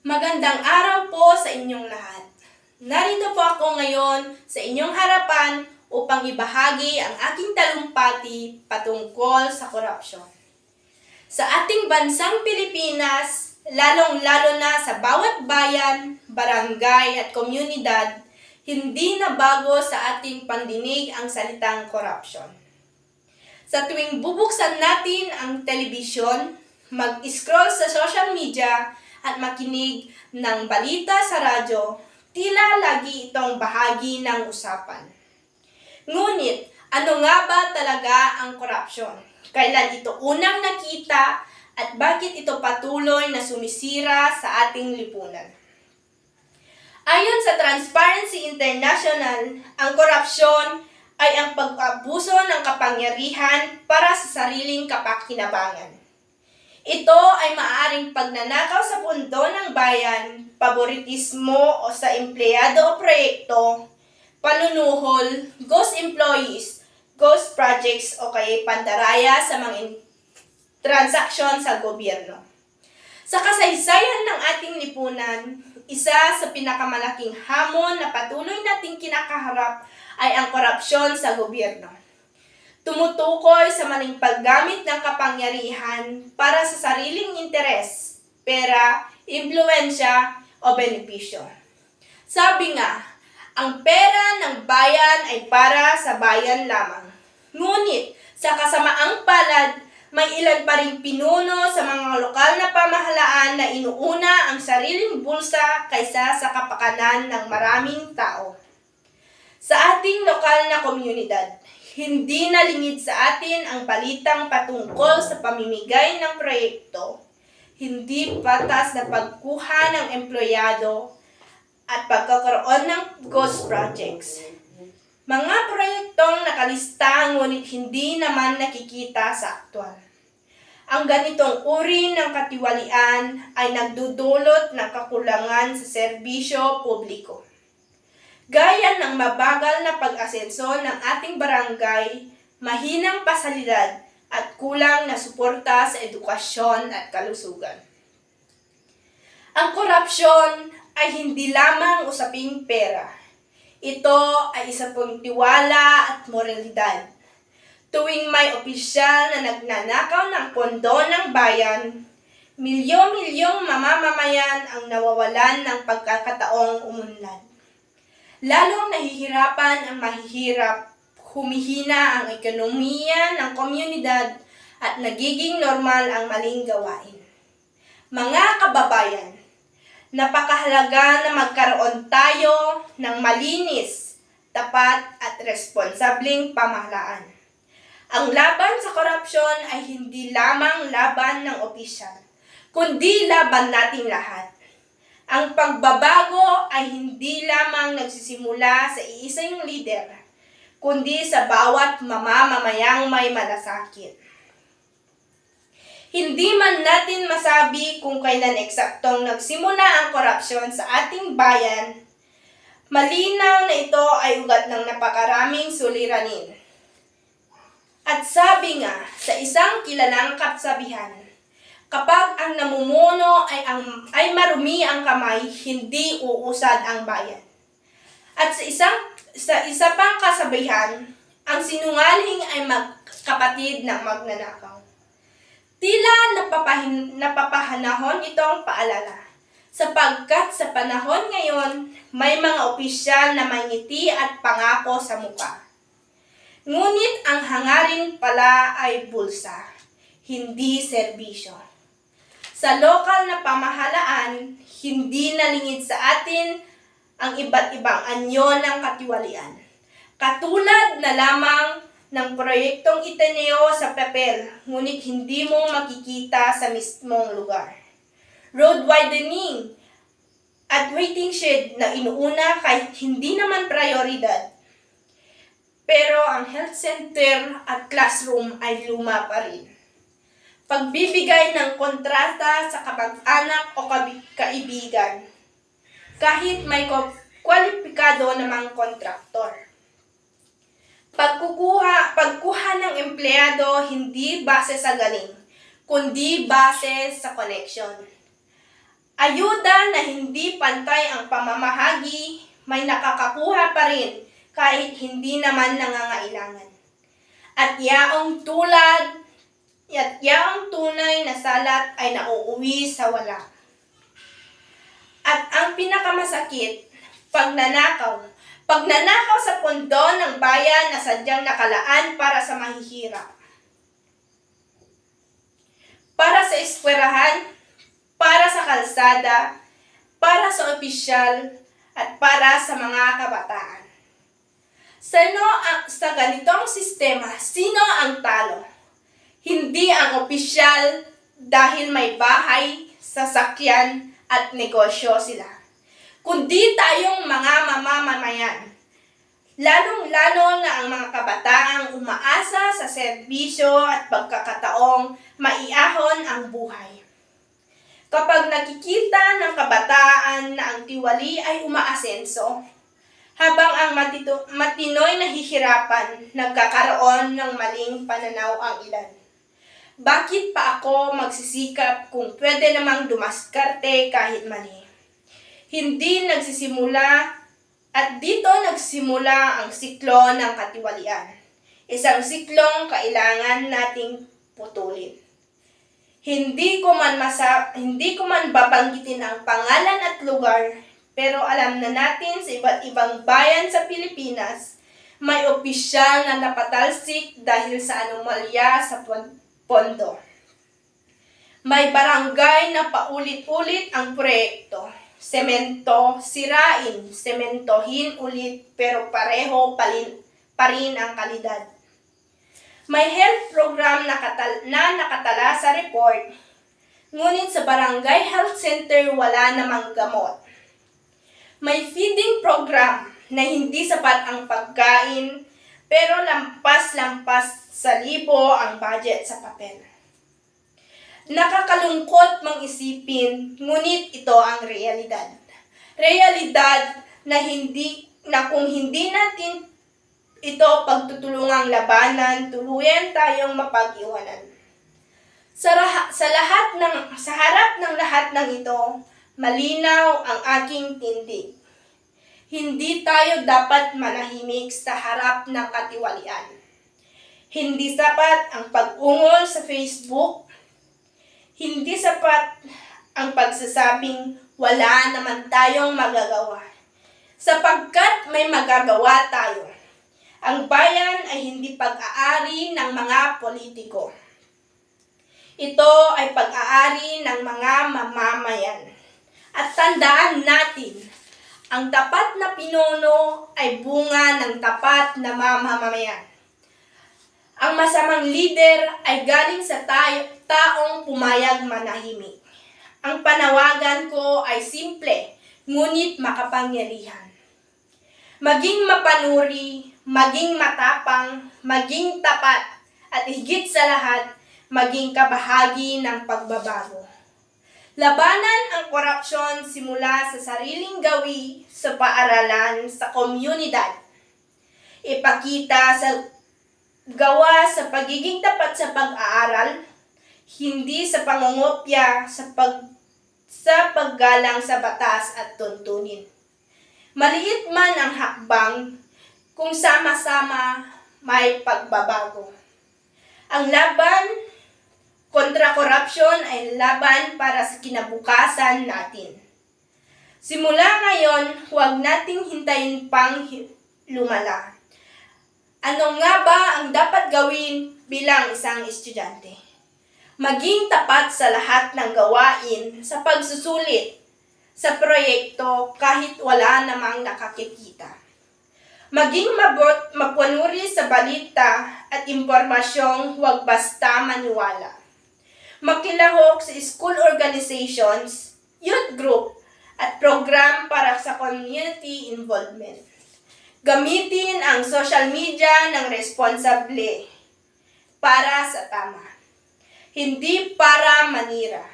Magandang araw po sa inyong lahat. Narito po ako ngayon sa inyong harapan upang ibahagi ang aking talumpati patungkol sa korupsyon. Sa ating bansang Pilipinas, lalong-lalo na sa bawat bayan, barangay at komunidad, hindi na bago sa ating pandinig ang salitang korupsyon. Sa tuwing bubuksan natin ang telebisyon, mag-scroll sa social media at makinig ng balita sa radyo, tila lagi itong bahagi ng usapan. Ngunit, ano nga ba talaga ang korupsyon? Kailan ito unang nakita at bakit ito patuloy na sumisira sa ating lipunan? Ayon sa Transparency International, ang korupsyon ay ang pag-abuso ng kapangyarihan para sa sariling kapakinabangan. Ito ay maaaring pagnanakaw sa pundo ng bayan, paboritismo o sa empleyado o proyekto, panunuhol, ghost employees, ghost projects o kaya pandaraya sa mga transaksyon sa gobyerno. Sa kasaysayan ng ating lipunan, isa sa pinakamalaking hamon na patuloy nating kinakaharap ay ang korupsyon sa gobyerno. Tumutukoy sa maling paggamit ng kapangyarihan para sa sariling interes, pera, impluensya o benepisyo. Sabi nga, ang pera ng bayan ay para sa bayan lamang. Ngunit, sa kasamaang palad, may ilan pa ring pinuno sa mga lokal na pamahalaan na inuuna ang sariling bulsa kaysa sa kapakanan ng maraming tao. Sa ating lokal na komunidad, hindi nalingid sa atin ang balitang patungkol sa pamimigay ng proyekto, hindi patas na pagkuha ng empleyado at pagkakaroon ng ghost projects. Mga proyektong nakalista ngunit hindi naman nakikita sa aktwal. Ang ganitong uri ng katiwalian ay nagdudulot ng kakulangan sa serbisyo publiko. Gaya ng mabagal na pag-asenso ng ating barangay, mahinang pasalidad at kulang na suporta sa edukasyon at kalusugan. Ang korupsyon ay hindi lamang usaping pera. Ito ay isa pong tiwala at moralidad. Tuwing may opisyal na nagnanakaw ng pondo ng bayan, milyo-milyong mamamamayan ang nawawalan ng pagkakataong umunlad. Lalong nahihirapan ang mahihirap, humihina ang ekonomiya ng komunidad at nagiging normal ang maling gawain. Mga kababayan, napakahalaga na magkaroon tayo ng malinis, tapat at responsabling pamahalaan. Ang laban sa korupsyon ay hindi lamang laban ng opisyal, kundi laban nating lahat. Ang pagbabago ay hindi lamang nagsisimula sa iisang lider, kundi sa bawat mamamamayang may malasakit. Hindi man natin masabi kung kailan eksaktong nagsimula ang korupsyon sa ating bayan, malinaw na ito ay ugat ng napakaraming suliranin. At sabi nga sa isang kilalang katsabihan, kapag ang namumuno ay, ang, ay marumi ang kamay, hindi uusad ang bayan. At sa isang sa isa pang kasabihan, ang sinungaling ay magkapatid ng magnanakaw. Tila napapahin, napapahanahon itong paalala. Sapagkat sa panahon ngayon, may mga opisyal na may ngiti at pangako sa muka. Ngunit ang hangarin pala ay bulsa, hindi serbisyo. Sa lokal na pamahalaan, hindi nalingid sa atin ang iba't ibang anyo ng katiwalian. Katulad na lamang ng proyektong itineo sa papel, ngunit hindi mo makikita sa mismong lugar. Road widening at waiting shed na inuuna kahit hindi naman prioridad. Pero ang health center at classroom ay luma pa rin. Pagbibigay ng kontrata sa kapag-anak o kaibigan, kahit may kwalipikado namang kontraktor. Pagkukuha, pagkuha ng empleyado hindi base sa galing, kundi base sa connection. Ayuda na hindi pantay ang pamamahagi, may nakakakuha pa rin kahit hindi naman nangangailangan. At yaong tulad, at yaong tunay na salat ay nauuwi sa wala. At ang pinakamasakit, pagnanakaw. Pagnanakaw sa pondo ng bayan na sadyang nakalaan para sa mahihirap. Para sa eskwelahan, para sa kalsada, para sa opisyal, at para sa mga kabataan. Sino ang, sa ganitong sistema, sino ang talo? Hindi ang opisyal dahil may bahay, sasakyan, at negosyo sila. Kundi tayong mga mamamayan. Lalong-lalo na ang mga kabataang umaasa sa serbisyo at pagkakataong maiahon ang buhay. Kapag nakikita ng kabataan na ang tiwali ay umaasenso, habang ang matito, matinoy na hihirapan, nagkakaroon ng maling pananaw ang ilan. Bakit pa ako magsisikap kung pwede namang dumaskarte kahit mali? Hindi nagsisimula at dito nagsimula ang siklo ng katiwalian. Isang siklong kailangan nating putulin. Hindi ko man masa, hindi ko man babanggitin ang pangalan at lugar, pero alam na natin sa iba't ibang bayan sa Pilipinas, may opisyal na napatalsik dahil sa anomalya sa pondo. May barangay na paulit-ulit ang proyekto. Semento, sirain, sementohin ulit pero pareho palin, pa rin ang kalidad. May health program na, katal- na nakatala sa report, ngunit sa barangay health center wala namang gamot. May feeding program na hindi sapat ang pagkain pero lampas-lampas sa libo ang budget sa papel. Nakakalungkot mang isipin, ngunit ito ang realidad. Realidad na hindi na kung hindi natin ito pagtutulungang labanan, tuluyan tayong mapag-iwanan. Sa, sa lahat ng sa harap ng lahat ng ito, malinaw ang aking tindig. Hindi tayo dapat manahimik sa harap ng katiwalian. Hindi sapat ang pag-ungol sa Facebook. Hindi sapat ang pagsasabing wala naman tayong magagawa. Sapagkat may magagawa tayo. Ang bayan ay hindi pag-aari ng mga politiko. Ito ay pag-aari ng mga mamamayan. At tandaan natin, ang tapat na pinuno ay bunga ng tapat na mamamayan. Ang masamang leader ay galing sa tayo, taong pumayag manahimik. Ang panawagan ko ay simple, ngunit makapangyarihan. Maging mapanuri, maging matapang, maging tapat, at higit sa lahat, maging kabahagi ng pagbabago. Labanan ang korupsyon simula sa sariling gawi, sa paaralan, sa komunidad. Ipakita sa gawa sa pagiging tapat sa pag-aaral, hindi sa pangungopya sa pag sa paggalang sa batas at tuntunin. Maliit man ang hakbang kung sama-sama may pagbabago. Ang laban kontra korupsyon ay laban para sa kinabukasan natin. Simula ngayon, huwag nating hintayin pang lumala. Ano nga ba ang dapat gawin bilang isang estudyante? Maging tapat sa lahat ng gawain sa pagsusulit sa proyekto kahit wala namang nakakikita. Maging mabot, mapunuri sa balita at impormasyong huwag basta maniwala. Makilahok sa school organizations, youth group, at program para sa community involvement. Gamitin ang social media ng responsable para sa tama. Hindi para manira.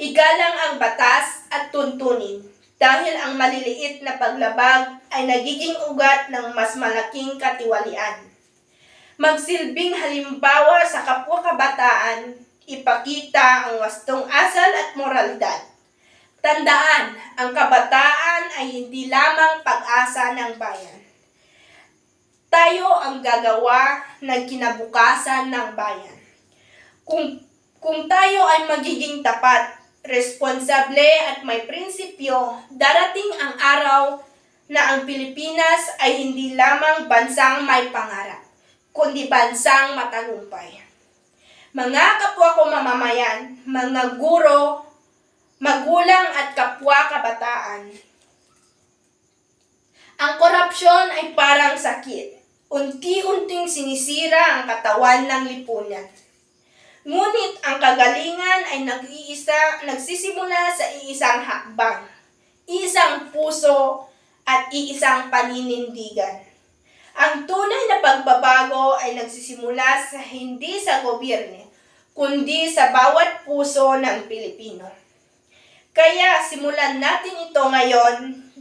Igalang ang batas at tuntunin dahil ang maliliit na paglabag ay nagiging ugat ng mas malaking katiwalian. Magsilbing halimbawa sa kapwa kabataan, ipakita ang wastong asal at moralidad. Tandaan, ang kabataan ay hindi lamang pag-asa ng bayan. Tayo ang gagawa ng kinabukasan ng bayan. Kung, kung tayo ay magiging tapat, responsable at may prinsipyo, darating ang araw na ang Pilipinas ay hindi lamang bansang may pangarap, kundi bansang matagumpay. Mga kapwa ko mamamayan, mga guro, magulang at kapwa kabataan. Ang korupsyon ay parang sakit. Unti-unting sinisira ang katawan ng lipunan. Ngunit ang kagalingan ay nag-iisa, nagsisimula sa iisang hakbang, isang puso at iisang paninindigan. Ang tunay na pagbabago ay nagsisimula sa hindi sa gobyerno, kundi sa bawat puso ng Pilipino. Kaya simulan natin ito ngayon,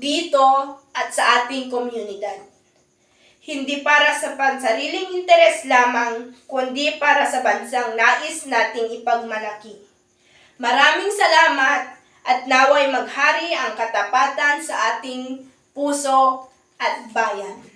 dito at sa ating komunidad. Hindi para sa pansariling interes lamang, kundi para sa bansang nais nating ipagmalaki. Maraming salamat at naway maghari ang katapatan sa ating puso at bayan.